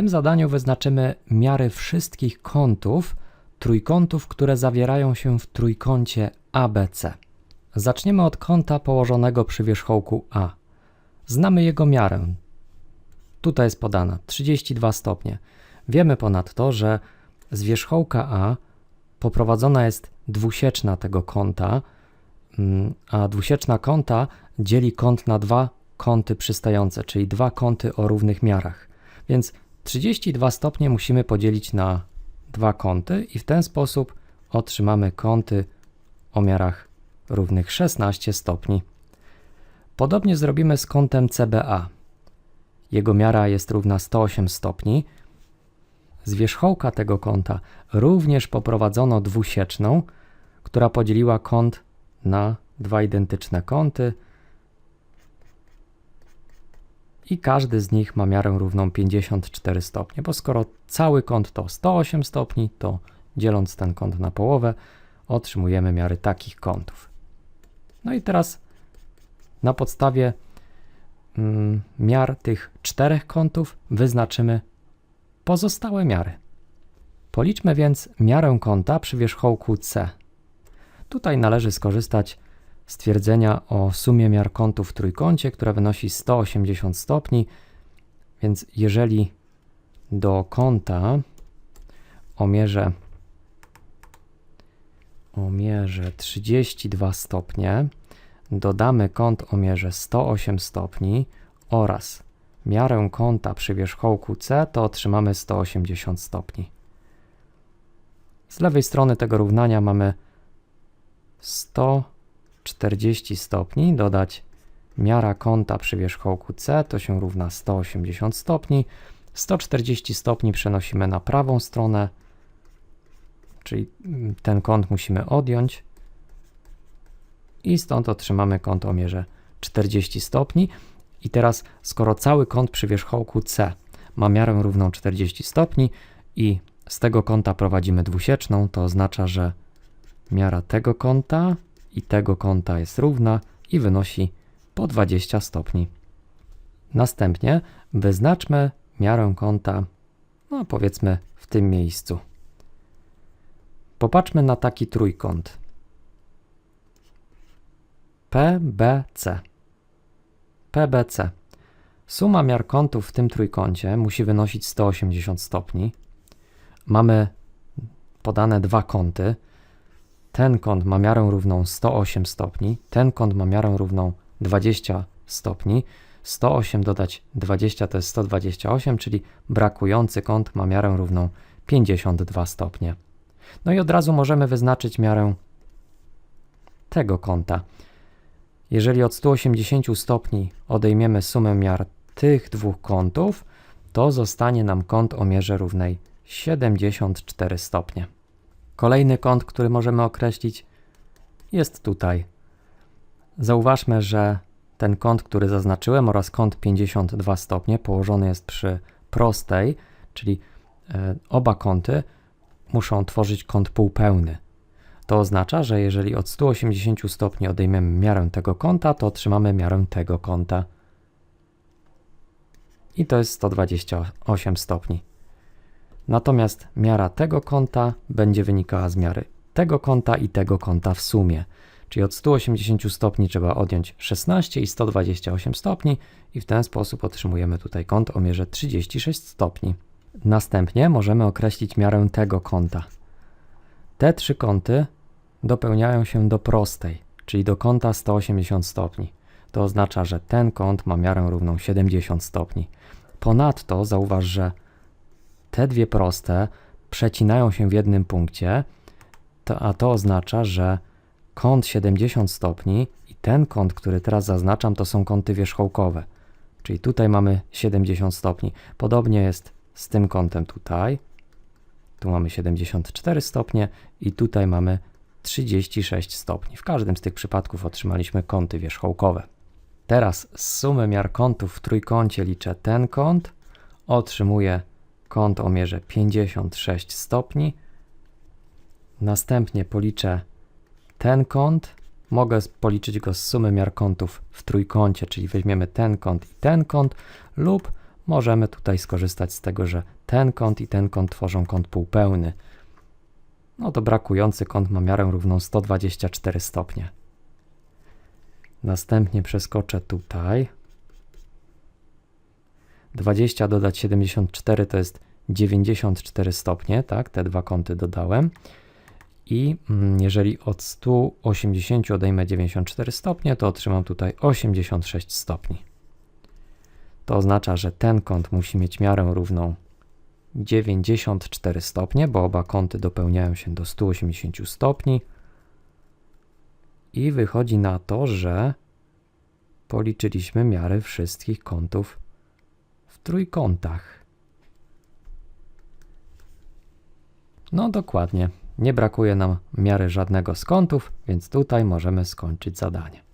tym zadaniu wyznaczymy miary wszystkich kątów trójkątów, które zawierają się w trójkącie ABC. Zaczniemy od kąta położonego przy wierzchołku A. Znamy jego miarę. Tutaj jest podana 32 stopnie. Wiemy ponadto, że z wierzchołka A poprowadzona jest dwusieczna tego kąta, mm, a dwusieczna kąta dzieli kąt na dwa kąty przystające, czyli dwa kąty o równych miarach. Więc 32 stopnie musimy podzielić na dwa kąty i w ten sposób otrzymamy kąty o miarach równych 16 stopni. Podobnie zrobimy z kątem CBA. Jego miara jest równa 108 stopni. Z wierzchołka tego kąta również poprowadzono dwusieczną, która podzieliła kąt na dwa identyczne kąty i każdy z nich ma miarę równą 54 stopnie, bo skoro cały kąt to 108 stopni, to dzieląc ten kąt na połowę otrzymujemy miary takich kątów. No i teraz na podstawie mm, miar tych czterech kątów wyznaczymy pozostałe miary. Policzmy więc miarę kąta przy wierzchołku C. Tutaj należy skorzystać z twierdzenia o sumie miar kątów w trójkącie, która wynosi 180 stopni, więc jeżeli do kąta o mierze, o mierze 32 stopnie dodamy kąt o mierze 108 stopni oraz miarę kąta przy wierzchołku C, to otrzymamy 180 stopni. Z lewej strony tego równania mamy 140 stopni, dodać miara kąta przy wierzchołku C, to się równa 180 stopni. 140 stopni przenosimy na prawą stronę, czyli ten kąt musimy odjąć i stąd otrzymamy kąt o mierze 40 stopni. I teraz, skoro cały kąt przy wierzchołku C ma miarę równą 40 stopni i z tego kąta prowadzimy dwusieczną, to oznacza, że miara tego kąta i tego kąta jest równa i wynosi po 20 stopni. Następnie wyznaczmy miarę kąta, no powiedzmy w tym miejscu. Popatrzmy na taki trójkąt. PBC. PBC. Suma miar kątów w tym trójkącie musi wynosić 180 stopni. Mamy podane dwa kąty. Ten kąt ma miarę równą 108 stopni, ten kąt ma miarę równą 20 stopni. 108 dodać 20 to jest 128, czyli brakujący kąt ma miarę równą 52 stopnie. No i od razu możemy wyznaczyć miarę tego kąta. Jeżeli od 180 stopni odejmiemy sumę miar tych dwóch kątów, to zostanie nam kąt o mierze równej 74 stopnie. Kolejny kąt, który możemy określić, jest tutaj. Zauważmy, że ten kąt, który zaznaczyłem oraz kąt 52 stopnie położony jest przy prostej, czyli e, oba kąty muszą tworzyć kąt półpełny. To oznacza, że jeżeli od 180 stopni odejmiemy miarę tego kąta, to otrzymamy miarę tego kąta. I to jest 128 stopni. Natomiast miara tego kąta będzie wynikała z miary tego kąta i tego kąta w sumie. Czyli od 180 stopni trzeba odjąć 16 i 128 stopni i w ten sposób otrzymujemy tutaj kąt o mierze 36 stopni. Następnie możemy określić miarę tego kąta. Te trzy kąty dopełniają się do prostej, czyli do kąta 180 stopni. To oznacza, że ten kąt ma miarę równą 70 stopni. Ponadto zauważ, że te dwie proste przecinają się w jednym punkcie, to, a to oznacza, że kąt 70 stopni i ten kąt, który teraz zaznaczam, to są kąty wierzchołkowe. Czyli tutaj mamy 70 stopni. Podobnie jest z tym kątem tutaj. Tu mamy 74 stopnie i tutaj mamy 36 stopni. W każdym z tych przypadków otrzymaliśmy kąty wierzchołkowe. Teraz z sumy miar kątów w trójkącie liczę ten kąt, otrzymuję kąt o mierze 56 stopni. Następnie policzę ten kąt. Mogę policzyć go z sumy miar kątów w trójkącie, czyli weźmiemy ten kąt i ten kąt, lub możemy tutaj skorzystać z tego, że ten kąt i ten kąt tworzą kąt półpełny. No to brakujący kąt ma miarę równą 124 stopnie. Następnie przeskoczę tutaj. 20 dodać 74 to jest 94 stopnie, tak? Te dwa kąty dodałem. I mm, jeżeli od 180 odejmę 94 stopnie, to otrzymam tutaj 86 stopni. To oznacza, że ten kąt musi mieć miarę równą 94 stopnie, bo oba kąty dopełniają się do 180 stopni. I wychodzi na to, że policzyliśmy miary wszystkich kątów trójkątach. No dokładnie. Nie brakuje nam miary żadnego z kątów, więc tutaj możemy skończyć zadanie.